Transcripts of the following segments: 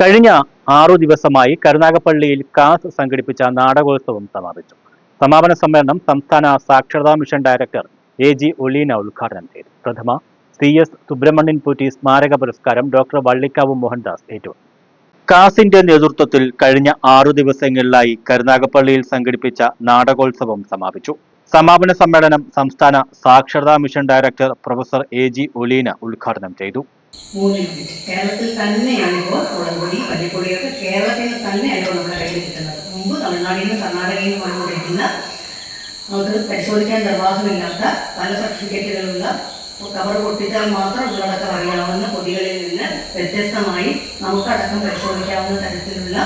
കഴിഞ്ഞ ആറു ദിവസമായി കരുനാഗപ്പള്ളിയിൽ കാസ് സംഘടിപ്പിച്ച നാടകോത്സവം സമാപിച്ചു. സമാപന സമ്മേളനം സംസ്ഥാന സാക്ഷരതാ mission director A G Oleena ഉദ്ഘാടനം ചെയ്തു. പ്രഥമ സി എസ് സുബ്രഹ്മണ്യൻ പൂറ്റി സ്മാരക പുരസ്കാരം ഡോക്ടർ വള്ളിക്കാവ് മോഹൻദാസ് ഏറ്റുവാങ്ങി കാസിന്റെ നേതൃത്വത്തിൽ കഴിഞ്ഞ ആറു ദിവസങ്ങളിലായി കരുനാഗപ്പള്ളിയിൽ സംഘടിപ്പിച്ച നാടകോത്സവം സമാപിച്ചു. സമാപന സമ്മേളനം സംസ്ഥാന സാക്ഷരതാ mission director professor A G Oleena ഉദ്ഘാടനം ചെയ്തു. കേരളത്തിൽ തന്നെയാണ് ഇപ്പോൾ മുളകുപൊടി മല്ലിപ്പൊടിയൊക്കെ കേരളത്തിൽ തന്നെയാണ് ഇപ്പോൾ നമ്മുടെ കയ്യിൽ കിട്ടുന്നത് മുമ്പ് തമിഴ്നാട്ടിൽ നിന്ന് കർണാടകയിൽ നിന്ന് കൊണ്ടുകൊണ്ടിരിക്കുന്ന നമുക്ക് പരിശോധിക്കാൻ നിർവാഹമില്ലാത്ത പല സർട്ടിഫിക്കറ്റുകളുള്ള കവർ പൊട്ടിച്ചാൽ മാത്രം ഉള്ളടക്കം അറിയാവുന്ന പൊടികളിൽ നിന്ന് വ്യത്യസ്തമായി നമുക്കടക്കം പരിശോധിക്കാവുന്ന തരത്തിലുള്ള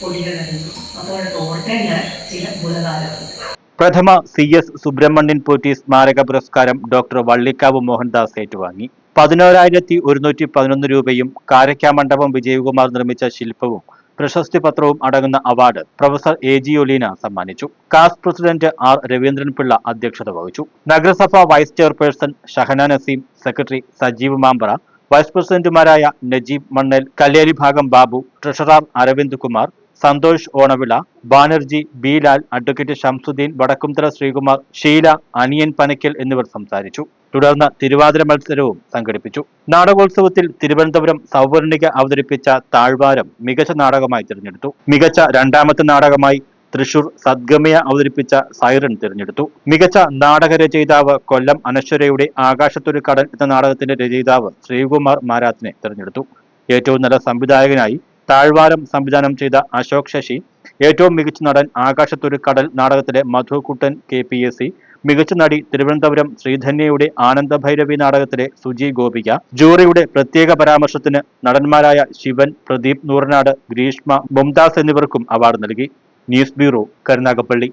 പൊടികളായിരുന്നു. അപ്പോൾ ഓർക്കേണ്ട ചില ഭൂതകാലമുണ്ട് പ്രഥമ സി എസ് സുബ്രഹ്മണ്യൻ പോറ്റി സ്മാരക പുരസ്കാരം ഡോക്ടർ വള്ളിക്കാവ് മോഹൻദാസ് ഏറ്റുവാങ്ങി. പതിനോരായിരത്തി ഒരുന്നൂറ്റി പതിനൊന്ന് രൂപയും കാരക്കാമണ്ഡപം വിജയകുമാർ നിർമ്മിച്ച ശില്പവും പ്രശസ്തി പത്രവും അടങ്ങുന്ന award professor A G Oleena സമ്മാനിച്ചു. കാസ് പ്രസിഡന്റ് ആർ രവീന്ദ്രൻ പിള്ള അധ്യക്ഷത വഹിച്ചു. നഗരസഭ vice chairperson Shahana Naseem secretary Sajeev Mampara vice പ്രസിഡന്റുമാരായ നജീബ് മണ്ണൽ കല്ലേരി ഭാഗം Babu treasurer Aravind Kumar Santhosh Onavila Banerjee B Lal advocate Shamsuddin Vadakkumthala Sreekumar Sheela Aniyan Panakkal എന്നിവർ സംസാരിച്ചു. തുടർന്ന് തിരുവാതിര മത്സരവും സംഘടിപ്പിച്ചു. നാടകോത്സവത്തിൽ തിരുവനന്തപുരം സൗവർണിക അവതരിപ്പിച്ച താഴ്വാരം മികച്ച നാടകമായി തിരഞ്ഞെടുത്തു. മികച്ച രണ്ടാമത്തെ നാടകമായി തൃശൂർ സദ്ഗമയ അവതരിപ്പിച്ച സൈറൻ തിരഞ്ഞെടുത്തു. മികച്ച നാടക രചയിതാവ് കൊല്ലം അനശ്വരയുടെ ആകാശത്തൊരു കടൽ എന്ന നാടകത്തിന്റെ രചയിതാവ് ശ്രീകുമാർ മാരാത്തിനെ തിരഞ്ഞെടുത്തു. ഏറ്റവും നല്ല സംവിധായകനായി താഴ്വാരം സംവിധാനം ചെയ്ത അശോക് ശശി ഏറ്റവും മികച്ച നടൻ ആകാശത്തൊരു കടൽ നാടകത്തിലെ Madhukuttan K P S C മികച്ച നടി തിരുവനന്തപുരം ശ്രീധന്യയുടെ ആനന്ദഭൈരവി നാടകത്തിലെ സുജി ഗോപിക ജൂറിയുടെ പ്രത്യേക പരാമർശത്തിന് നടന്മാരായ ശിവൻ പ്രദീപ് നൂറനാട് ഗ്രീഷ്മ മുംതാസ് എന്നിവർക്കും അവാർഡ് നൽകി. News bureau Karunagappally.